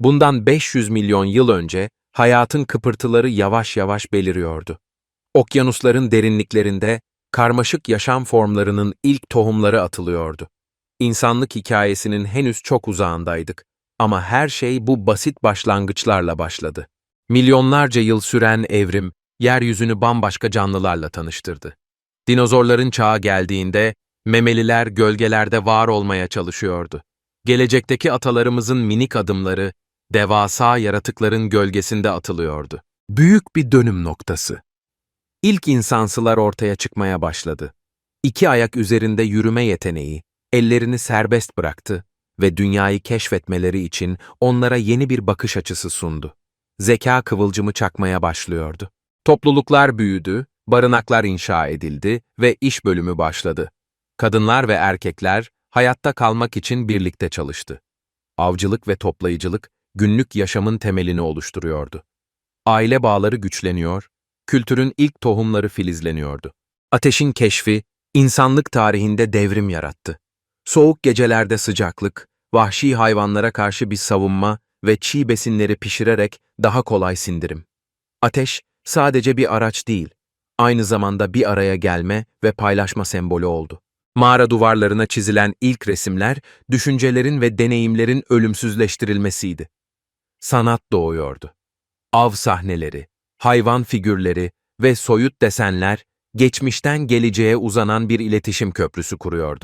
Bundan 500 milyon yıl önce hayatın kıpırtıları yavaş yavaş beliriyordu. Okyanusların derinliklerinde karmaşık yaşam formlarının ilk tohumları atılıyordu. İnsanlık hikayesinin henüz çok uzağındaydık ama her şey bu basit başlangıçlarla başladı. Milyonlarca yıl süren evrim, yeryüzünü bambaşka canlılarla tanıştırdı. Dinozorların çağı geldiğinde, memeliler gölgelerde var olmaya çalışıyordu. Gelecekteki atalarımızın minik adımları, devasa yaratıkların gölgesinde atılıyordu. Büyük bir dönüm noktası. İlk insansılar ortaya çıkmaya başladı. İki ayak üzerinde yürüme yeteneği, ellerini serbest bıraktı ve dünyayı keşfetmeleri için onlara yeni bir bakış açısı sundu. Zeka kıvılcımı çakmaya başlıyordu. Topluluklar büyüdü, barınaklar inşa edildi ve iş bölümü başladı. Kadınlar ve erkekler hayatta kalmak için birlikte çalıştı. Avcılık ve toplayıcılık günlük yaşamın temelini oluşturuyordu. Aile bağları güçleniyor, kültürün ilk tohumları filizleniyordu. Ateşin keşfi, insanlık tarihinde devrim yarattı. Soğuk gecelerde sıcaklık, vahşi hayvanlara karşı bir savunma ve çiğ besinleri pişirerek daha kolay sindirim. Ateş, sadece bir araç değil, aynı zamanda bir araya gelme ve paylaşma sembolü oldu. Mağara duvarlarına çizilen ilk resimler, düşüncelerin ve deneyimlerin ölümsüzleştirilmesiydi. Sanat doğuyordu. Av sahneleri, hayvan figürleri ve soyut desenler, geçmişten geleceğe uzanan bir iletişim köprüsü kuruyordu.